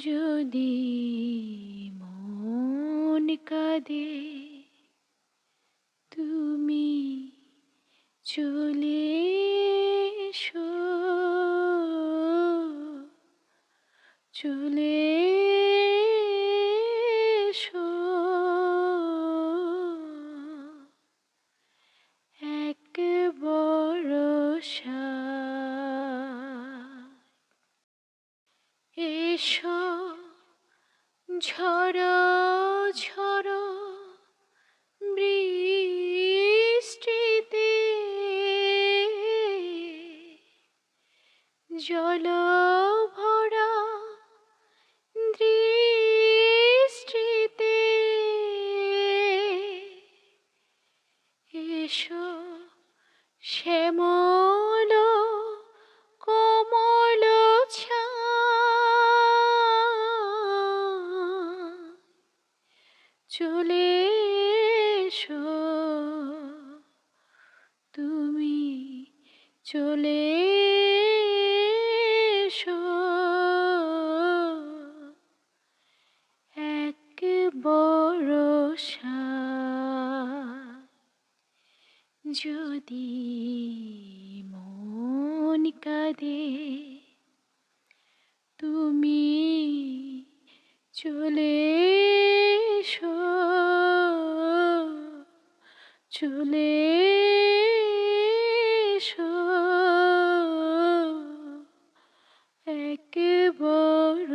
যদি মন কাঁদে তুমি চলে এসো। চলে এসো। এক বরষা এসো। ঝড়ো ঝড়ো বৃষ্টিতে। জল ভরা দৃষ্টিতে। এসো শ্যামল চলে এসো। তুমি চলে এসো। এক বরষা যদি মন কাঁদে তুমি চলে চলে এক বড়